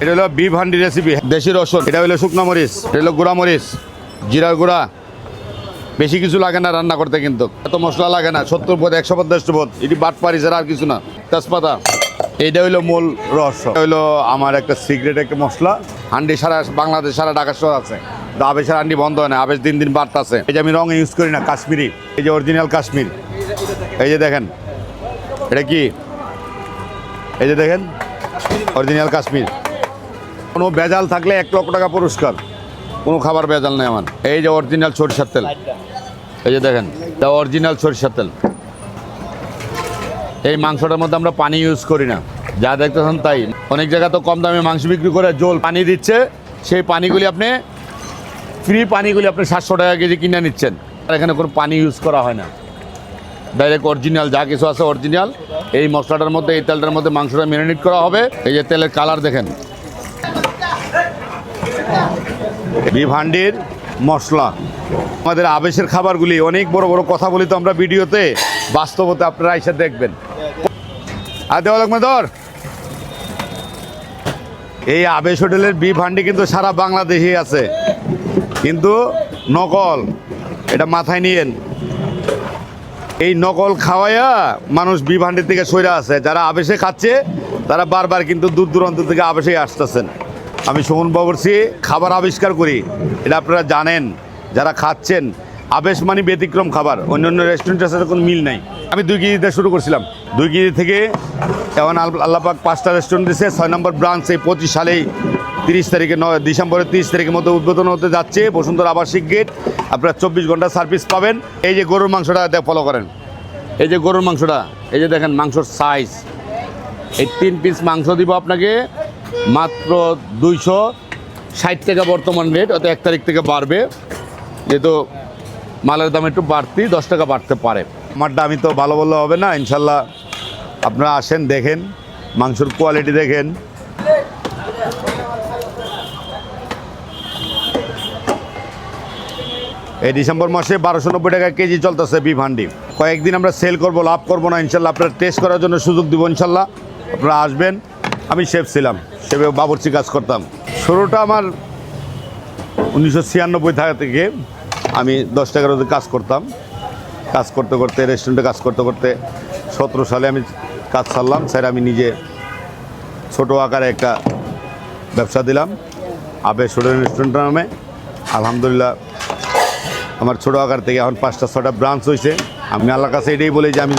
এটা হলো beef handi recipe দেশি রসুন, এটা হলো শুকনো মরিচ, এটা হলো গুঁড়া মরিচ, জিরার গুঁড়া। বেশি কিছু লাগে না রান্না করতে কিন্তু। এত মশলা লাগে না, সত্তর পদ, একশো দেড়শো পদ। এটি বাট পারি ছাড়া আর কিছু না। তেজপাতা, এইটা হইল মূল রহস্য হইল আমার একটা সিক্রেট একটা মশলা। হান্ডি সারা বাংলাদেশ, সারা ঢাকা শহর আছে। আবেশের হান্ডি বন্ধ হয় না, আবেশ দিন দিন বাড়তেছে। এই যে আমি রং ইউজ করি না, কাশ্মীরি। এই যে অরিজিনাল কাশ্মীর। এই যে দেখেন এটা কি? এই যে দেখেন অরিজিনাল কাশ্মীর। কোনো বেজাল থাকলে এক লক্ষ টাকা পুরস্কার। কোনো খাবার ভেজাল নেই আমার। এই যে অরিজিনাল সরিষার তেল। এই যে দেখেন, এটা অরিজিনাল সরিষার তেল। এই মাংসটার মধ্যে আমরা পানি ইউজ করি না। যা দেখতেছেন তাই। অনেক জায়গা তো কম দামে মাংস বিক্রি করে জল পানি দিচ্ছে। সেই পানিগুলি আপনি ফ্রি পানিগুলি আপনি সাতশো টাকা কেজি কিনে নিচ্ছেন। আর এখানে কোনো পানি ইউজ করা হয় না। ডাইরেক্ট অরিজিনাল যা কিছু আছে অরিজিনাল এই মশলাটার মধ্যে, এই তেলটার মধ্যে মাংসটা ম্যারিনেট করা হবে। এই যে তেলের কালার দেখেন। বিফ হান্ডির মশলা। আমাদের আবেশের খাবারগুলি, অনেক বড় বড় কথা বলি তো আমরা ভিডিওতে, বাস্তবতে আপনারা এসে দেখবেন। আর দেওয়া ধর এই আবেশ হোটেলের বিফ হান্ডি কিন্তু সারা বাংলাদেশে আছে। কিন্তু নকল, এটা মাথায় নিয়েন। এই নকল খাওয়াইয়া মানুষ বিফ হান্ডির থেকে সইরা আছে। যারা আবেশে খাচ্ছে, তারা বারবার কিন্তু দূর দূরান্ত থেকে আবেশে আসতেছেন। আমি সুমন বাবরসি খাবার আবিষ্কার করি। এটা আপনারা জানেন, যারা খাচ্ছেন, আবেশ মানে ব্যতিক্রম খাবার। অন্য অন্য রেস্টুরেন্টের সাথে কোনো মিল নাই। আমি দুই কেজিতে শুরু করছিলাম। দুই কেজি থেকে এখন আল- আল্লাপাক পাঁচটা রেস্টুরেন্ট দিয়েছে ছয় নম্বর ব্রাঞ্চ এই পঁচিশ সালেই তিরিশ তারিখে নয়, ডিসেম্বরের তিরিশ তারিখের মধ্যে উদ্বোধন হতে যাচ্ছে বসুন্ধরা আবাসিক গেট। আপনারা চব্বিশ ঘণ্টা সার্ভিস পাবেন। এই যে গরুর মাংসটা ফলো করেন। এই যে গরুর মাংসটা, এই যে দেখেন মাংসর সাইজ এই তিন পিস মাংস দিব আপনাকে, মাত্র দুইশো ষাট টাকা বর্তমান রেট অত এক তারিখ থেকে বাড়বে। যেহেতু মালের দাম একটু বাড়তি, দশ টাকা বাড়তে পারে। আমারটা আমি তো ভালো বললে হবে না, ইনশাল্লাহ। আপনারা আসেন, দেখেন, মাংসর কোয়ালিটি দেখেন। এই ডিসেম্বর মাসে বারোশো নব্বই টাকা কেজি চলতেছে বিফ হান্ডি কয়েকদিন আমরা সেল করব, লাভ করব না, ইনশাল্লাহ আপনারা টেস্ট করার জন্য সুযোগ দিব, ইনশাল্লাহ। আপনারা আসবেন, আমি শেফ ছিলাম শেফে বাবরচি কাজ করতাম। শুরুটা আমার উনিশশো ছিয়ানব্বই থাকা থেকে আমি দশ টাকার মধ্যে কাজ করতাম। কাজ করতে করতে রেস্টুরেন্টে কাজ করতে করতে সতেরো সালে আমি কাজ ছাড়লাম, স্যার আমি নিজে ছোটো আকারে একটা ব্যবসা দিলাম আবে হোটেল রেস্টুরেন্টের নামে। আলহামদুলিল্লাহ আমার ছোটো আকার থেকে এখন পাঁচটা, ছটা ব্রাঞ্চ হয়েছে আমি আল্লাহর কাছে এটাই বলি যে আমি